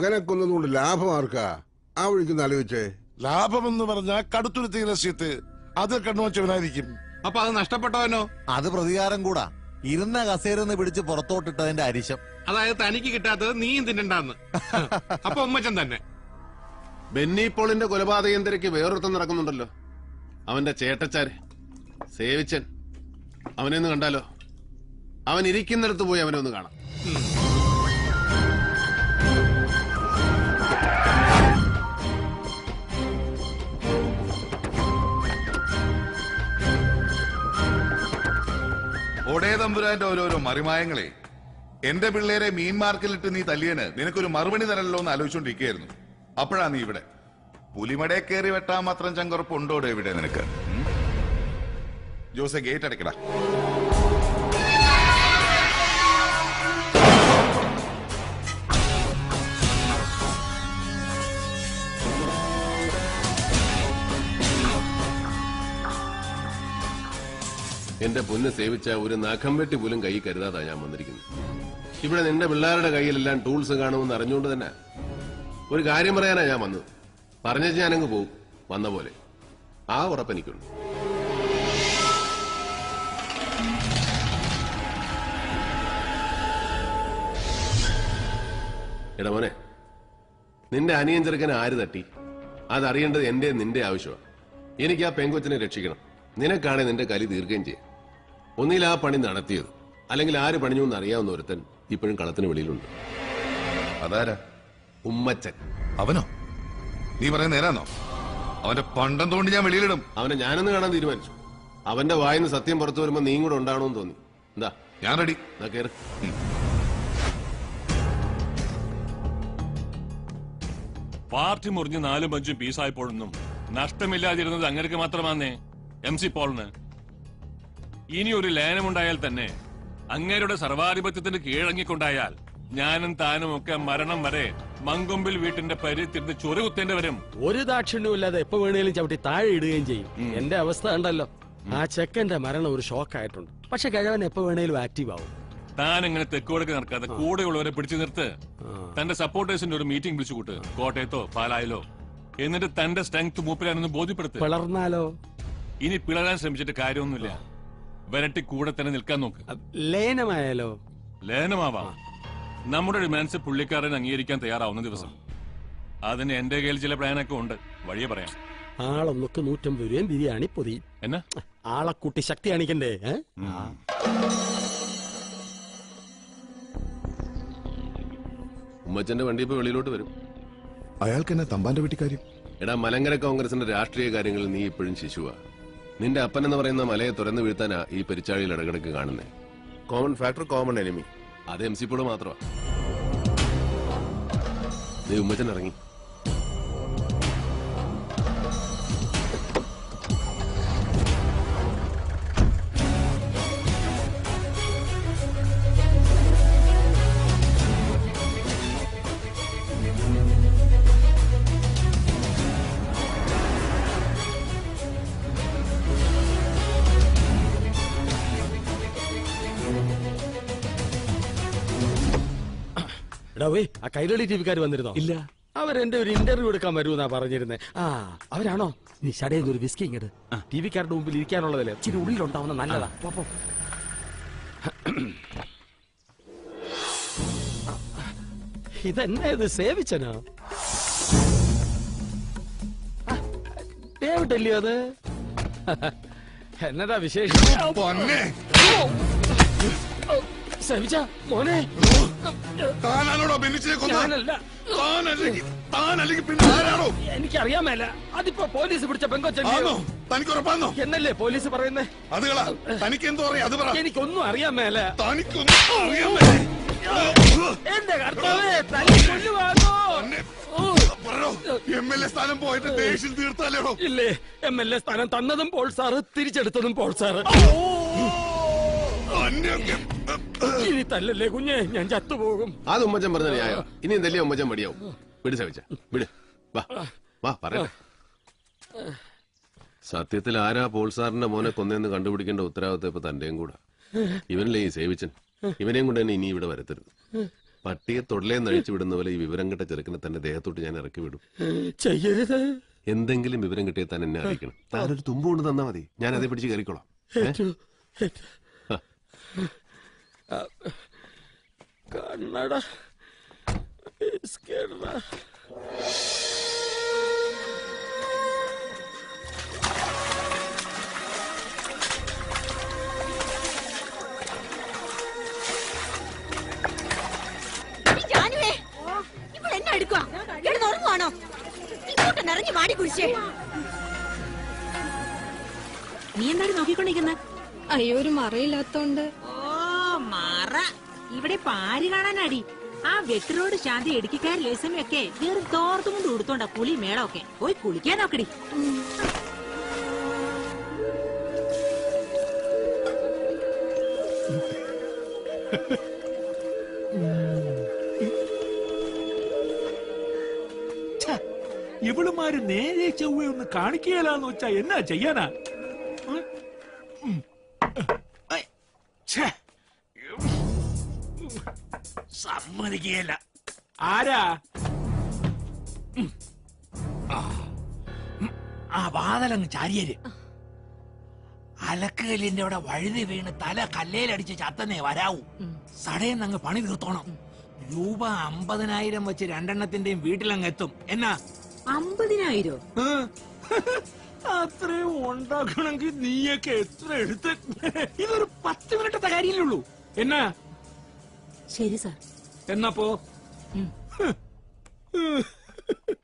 അങ്ങനെ കൊന്നതുകൊണ്ട് ലാഭം ആർക്കാ? ആ വഴിക്കൊന്ന് ആലോചിച്ചേ. എന്ന് പറഞ്ഞാൽ കടുത്തുരുത്തി രസ്യത്ത് അത് കണ്ണുവച്ചവനായിരിക്കും അപ്പൊ അത് നഷ്ടപ്പെട്ടവനോ? അത് പ്രതികാരം കൂടാ. ഇരുന്ന കസേരന്ന് പിടിച്ച് പുറത്തോട്ടിട്ടതിന്റെ അരിശം. അതായത് തനിക്ക് കിട്ടാത്തത് നീയും തിന്നണ്ടാന്ന്. അപ്പൊ ഉമ്മച്ചൻ തന്നെ. ബെന്നി പോളിന്റെ കൊലപാതകം തിരക്ക് വേറൊരുത്തം നടക്കുന്നുണ്ടല്ലോ. അവന്റെ ചേട്ടച്ചാര്. സേവിച്ചൻ. അവനെ ഒന്ന് കണ്ടാലോ? അവൻ ഇരിക്കുന്നിടത്ത് പോയി അവനെ ഒന്ന് കാണാം. ഒടേ തമ്പുരാന്റെ ഓരോരോ മറിമായങ്ങളെ. എന്റെ പിള്ളേരെ മീൻ മാർക്കിലിട്ട് നീ തല്ലിയന് നിനക്കൊരു മറുപടി തരല്ലോ എന്ന് ആലോചിച്ചോണ്ടിരിക്കുകയായിരുന്നു. അപ്പോഴാ നീ ഇവിടെ. പുലിമടെ കയറി വെട്ടാൻ മാത്രം ചങ്കുറപ്പ് ഉണ്ടോടെ ഇവിടെ നിനക്ക്? ജോസെ ഗേറ്റ് അടയ്ക്കടാ എന്റെ പൊന്ന് സേവിച്ച ഒരു നഖം വെട്ടി പോലും കൈ കരുതാതാ ഞാൻ വന്നിരിക്കുന്നത്. ഇവിടെ നിന്റെ പിള്ളേരുടെ കയ്യിലെല്ലാം ടൂൾസ് കാണുമെന്ന് അറിഞ്ഞുകൊണ്ട് തന്നെ ഒരു കാര്യം പറയാനാ ഞാൻ വന്നത്. ഞാൻ ഞാനങ്ങ് പോകും വന്ന പോലെ. ആ ഉറപ്പെനിക്കുണ്ട് എടാ നിന്റെ അനിയൻ ചെറുക്കനെ ആര് തട്ടി? അതറിയേണ്ടത് എന്റെ നിന്റെ ആവശ്യമാണ്. എനിക്ക് ആ പെങ്കൊച്ചിനെ രക്ഷിക്കണം. നിനക്കാണെ നിന്റെ കലി തീർക്കുകയും ചെയ്യാം. ഒന്നിൽ ആ പണി നടത്തിയത്. അല്ലെങ്കിൽ ആര് പണിഞ്ഞു എന്ന് അറിയാവുന്ന ഒരുത്തൻ ഇപ്പോഴും കളത്തിന് വെളിയിലുണ്ട്. അതാരാ? ഉമ്മച്ചൻ. അവനോ? നീ പറയുന്ന നേരാന്നോ? അവന്റെ പണ്ടം തോണ്ടി ഞാൻ വെളിയിലിടും? അവനെ ഞാനൊന്ന് കാണാൻ തീരുമാനിച്ചു. അവന്റെ വായിന്ന് സത്യം പുറത്തു വരുമ്പോ നീ കൂടെ ഉണ്ടാണോന്ന് തോന്നി. എന്താ? ഞാൻ റെഡി. എന്നാ കേറ്. പാർട്ടി മുറിഞ്ഞ് നാലും അഞ്ചും പീസായപ്പോഴൊന്നും നഷ്ടമില്ലാതിരുന്നത് അങ്ങനെ മാത്രമാന്നേ? M C പോളിന്. ഇനി ഒരു ലയനമുണ്ടായാൽ തന്നെ അങ്ങേരുടെ സർവാധിപത്യത്തിന് കീഴടങ്ങിക്കൊണ്ടായാൽ ഞാനും താനും ഒക്കെ മരണം വരെ മങ്കൊമ്പിൽ വീട്ടിന്റെ പരിത്തിരുന്ന് ചൊറുകുത്തേണ്ടി വരും ഒരു ദാക്ഷിണ്യവും ഇല്ലാതെ എപ്പോ വേണേലും ചവിട്ടി താഴെ ഇടുകയും ചെയ്യും. എന്റെ അവസ്ഥ ഉണ്ടല്ലോ. ആ ചെക്കന്റെ മരണം ഒരു ഷോക്ക് ആയിട്ടുണ്ട്. പക്ഷെ കിഴവൻ എപ്പോ വേണേലും ആക്റ്റീവ് ആവും. താൻ ഇങ്ങനെ തെക്കുവടക്ക് നടക്കാതെ കൂടെയുള്ളവരെ പിടിച്ചു നിർത്ത്. തന്റെ സപ്പോർട്ടേഴ്സിന്റെ ഒരു മീറ്റിംഗ് വിളിച്ചു കൂട്ട്. കോട്ടയത്തോ പാലായിലോ. എന്നിട്ട് തന്റെ സ്ട്രെങ്ത് മൂപ്പിലാണെന്ന് ബോധ്യപ്പെടുത്തും. പിളർന്നാലോ? ഇനി പിളരാൻ ശ്രമിച്ചിട്ട് കാര്യമൊന്നുമില്ല. വരട്ടി കൂടെ തന്നെ നിൽക്കാൻ നോക്ക്. ലയനമായാലോ? ലയനമാവാം. നമ്മുടെ ഡിമാൻഡ്സ് പുള്ളിക്കാരൻ അംഗീകരിക്കാൻ തയ്യാറാവുന്ന ദിവസം. അതിന് എന്റെ കയ്യിൽ ചില പ്ലാനൊക്കെ ഉണ്ട്. വഴിയെ പറയാം. ആളൊന്നൊക്കെ നൂറ്റമ്പത് രൂപയും ബിരിയാണി പൊതി. എന്നാ? ആളെ കൂട്ടി ശക്തി കാണിക്കണ്ടേ? ഉമ്മച്ചന്റെ വണ്ടി ഇപ്പൊ വെളിയിലോട്ട് വരും. അയാൾക്ക് എന്നെ തമ്പാന്റെ വീട്ടിക്കാര്യം എടാ മലങ്കര കോൺഗ്രസിന്റെ രാഷ്ട്രീയ കാര്യങ്ങളിൽ നീ ഇപ്പോഴും ശിശുവാ. നിന്റെ അപ്പൻ എന്ന് പറയുന്ന മലയെ തുറന്നു വീഴ്ത്താനാ ഈ പെരിച്ചാഴിയിൽ ഇടകിടക്ക് കാണുന്നത് കോമൺ ഫാക്ടർ കോമൺ എനിമി അത് എം സി പോൾ മാത്രമാ. നീ ഉമ്മച്ചൻ ഇറങ്ങി. എടാ ആ കൈരളി ടി വിക്കാർ വന്നിരുന്നോ? ഇല്ല. അവരെന്റെ ഒരു ഇന്റർവ്യൂ എടുക്കാൻ വരുമെന്നാ പറഞ്ഞിരുന്നേ. ആ അവരാണോ? നീ ഷടയിൽ ഒരു വിസ്കി ഇങ്ങട്. ടി വിക്കാരുടെ മുമ്പിൽ ഇരിക്കാനുള്ളതല്ലേ? ഇച്ചിരി ഉള്ളിലുണ്ടാവുന്ന നല്ലതാ. പോ. ഇതെന്നെ ഇത് സേവിച്ചനോ? അല്ലയോ അത്? എന്നതാ വിശേഷം? സേവിച്ച മോനെ? താനാണോടോ ബെന്നിച്ചിനെ കൊന്നല്ല താനല്ലെങ്കിൽ താനല്ലെങ്കിൽ പിന്നെ ആരാണോ? എനിക്കറിയാൻ മേല. അതിപ്പോ പോലീസ് പിടിച്ച പെങ്കോച്ചോ തനിക്ക് ഉറപ്പാന്നോ? എന്നല്ലേ പോലീസ് പറയുന്നേ? അത് കള. തനിക്ക് എന്തോ അറിയാം. അത് പറ. എനിക്കൊന്നും അറിയാൻ മേല. തനിക്കൊന്നും അറിയാൻ മേലേ? എന്റെ കർത്താവേ തല്ലി കൊല്ലുവാങ്ങോ പറയോ എം എൽ എ സ്ഥാനം പോയിട്ട് ദേഷ്യം തീർത്താലേടോ? ഇല്ലേ എം എൽ എ സ്ഥാനം തന്നതും പോൾ സാറ് തിരിച്ചെടുത്തതും പോൾ സാറ്. ഇനി തല്ലല്ലേ കുഞ്ഞെ? ഞാൻ ചത്തുപോകും. അത് ഉമ്മച്ചൻ പറഞ്ഞ ന്യായോ. തല്ലിയ ഉമ്മച്ചൻ മടിയാവും. വിട് സവിച്ച. വിട്. വാ. വാ പറയട്ടെ. സത്യത്തിൽ ആരാ പോൾ സാറിന്റെ മോനെ കൊന്നെന്ന് കണ്ടുപിടിക്കേണ്ട ഉത്തരവാദിത്വം ഇപ്പൊ തന്റെയും കൂടെ. ഇവനല്ലേ ഈ സേവിച്ചൻ. ഇവനെയും കൊണ്ട് തന്നെ ഇനി ഇവിടെ വരത്തരുത് പട്ടിയെ തൊടലേന്ന് അഴിച്ചു വിടുന്ന പോലെ ഈ വിവരം കിട്ട ചെറുക്കനെ തന്നെ ദേഹത്തോട്ട് ഞാൻ ഇറക്കി വിടും. ചെയ്യരുത്. എന്തെങ്കിലും വിവരം കിട്ടിയാൽ താൻ എന്നെ അറിയിക്കണം. താനൊരു തുമ്പ് കൊണ്ട് തന്നാ മതി. ഞാൻ അതേ പിടിച്ച് കയറിക്കോളാം. കണ്ണട ഉറങ്ങുവാണോ? ഇങ്ങോട്ട് നിറഞ്ഞു വാടി കുടിച്ചേ. നീ എന്താണ് നോക്കിക്കൊണ്ടിരിക്കുന്നത് അയ്യോ ഒരു മറയില്ലാത്തോണ്ട്. ഇവിടെ പാരി കാണാനടി. ആ വെട്ടറോട് ശാന്തി ഇടുക്കിക്കാർ ലേസമയൊക്കെ വെറും തോർത്തും കൊണ്ട് ഉടുത്തോണ്ട കുളി മേളമൊക്കെ. പോയി കുളിക്കാൻ നോക്കടി. ഇവളുമാര് നേരെ ചൊവ്വ ഒന്ന് കാണിക്കുകയില്ലാന്ന് വെച്ചാ എന്നാ ചെയ്യാനാ? സമ്മതിക്കുകയില്ല ആരാ? ആ. വാതലങ്ങ് ചാരിയര്. അലക്കുകല്ലിന്റെ അവിടെ വഴുതി വീണ് തല കല്ലേലടിച്ച് ചത്തന്നേ വരാവൂ. സടയെന്ന് അങ്ങ് പണി തീർത്തോണം. രൂപ അമ്പതിനായിരം വെച്ച് രണ്ടെണ്ണത്തിന്റെയും വീട്ടിലങ്ങ് എത്തും എന്നാ? അമ്പതിനായിരോ? അത്രയും ഉണ്ടാക്കണമെങ്കിൽ നീയൊക്കെ എത്ര എടുത്ത്? ഇതൊരു പത്ത് മിനിറ്റത്തെ കാര്യമല്ലേ ഉള്ളൂ. എന്നാ? ശരി സാർ. என்ன போ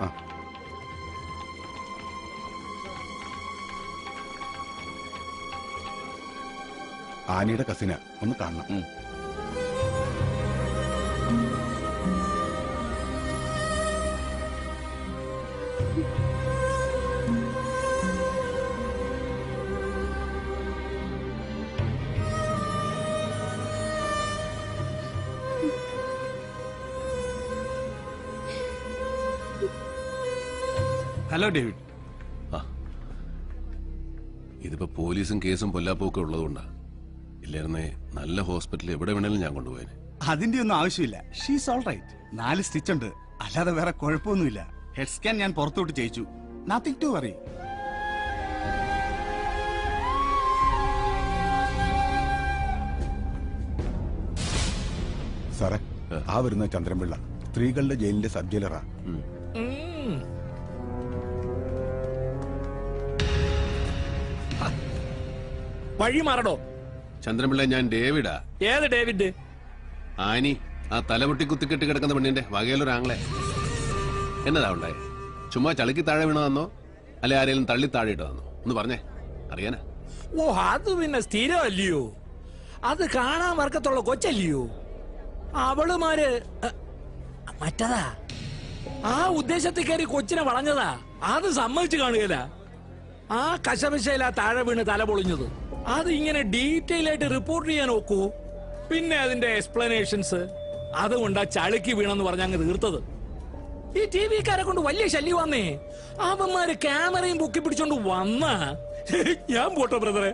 ആ. ആനയുടെ കസിന. ഒന്ന് കാണണം. ഹലോ ഡേവിഡ് ഇതിപ്പോ പോലീസും കേസും പൊല്ലാപ്പൊക്കെ ഉള്ളതുകൊണ്ടാ. ഇല്ലായിരുന്നേ നല്ല ഹോസ്പിറ്റലിൽ എവിടെ വേണേലും ഞാൻ കൊണ്ടുപോയേനെ. അതിന്റെ ഒന്നും ആവശ്യമില്ല. ഷീസ് ഓൾ റൈറ്റ് നാല് സ്റ്റിച്ച് ഉണ്ട് അല്ലാതെ വേറെ കുഴപ്പമൊന്നുമില്ല. ഹെഡ് സ്കാൻ ഞാൻ പുറത്തോട്ട് ചെയ്യിച്ചു. നത്തിങ് ടു വറി സാറേ ആ. വരുന്ന ചന്ദ്രൻപിള്ള സ്ത്രീകളുടെ ജയിലിന്റെ സബ് ജയിലറാ. വഴി മാറണോ? ചന്ദ്രപിള്ള ഞാൻ ഡേവിഡാ. ഏത് ഡേവിഡ്? ആനി ആ തലമുട്ടി കുത്തിക്കെട്ടി കിടക്കുന്ന പെണ്ണിന്റെ വകയിലൊരു ആങ്ങളെ എന്നതാ ഉണ്ടായി? ചുമ്മാ ചളിക്ക് താഴെ വീണതാന്നോ? അല്ലെ ആരെങ്കിലും തള്ളി താഴെ ഇട്ടതാന്നോ ഒന്ന് പറഞ്ഞേ അറിയാനാ? ഓ അത് പിന്നെ സ്ഥിരമല്ലയോ? അത് കാണാൻ വർക്കത്തുള്ള കൊച്ചല്ലയോ? അവളുമാര് മറ്റതാ? ആ ഉദ്ദേശത്തിൽ കയറി കൊച്ചിനെ വളഞ്ഞതാ? അത് സമ്മതിച്ചു കാണുകയില്ല. ആ കശമിശയിലാ താഴെ വീണ് തല പൊളിഞ്ഞത്. അത് ഇങ്ങനെ ഡീറ്റെയിൽ ആയിട്ട് റിപ്പോർട്ട് ചെയ്യാൻ നോക്കൂ. പിന്നെ അതിന്റെ എക്സ്പ്ലനേഷൻസ് അതുകൊണ്ട് ആ ചളുക്കി വീണെന്ന് പറഞ്ഞ അങ്ങ് തീർത്തത്. ഈ ടി വിക്കാരെ കൊണ്ട് വലിയ ശല്യം വന്നേ അവന്മാര് ക്യാമറയും പൊക്കി പിടിച്ചോണ്ട് വന്ന. ഞാൻ പോട്ടോ ബ്രദറെ.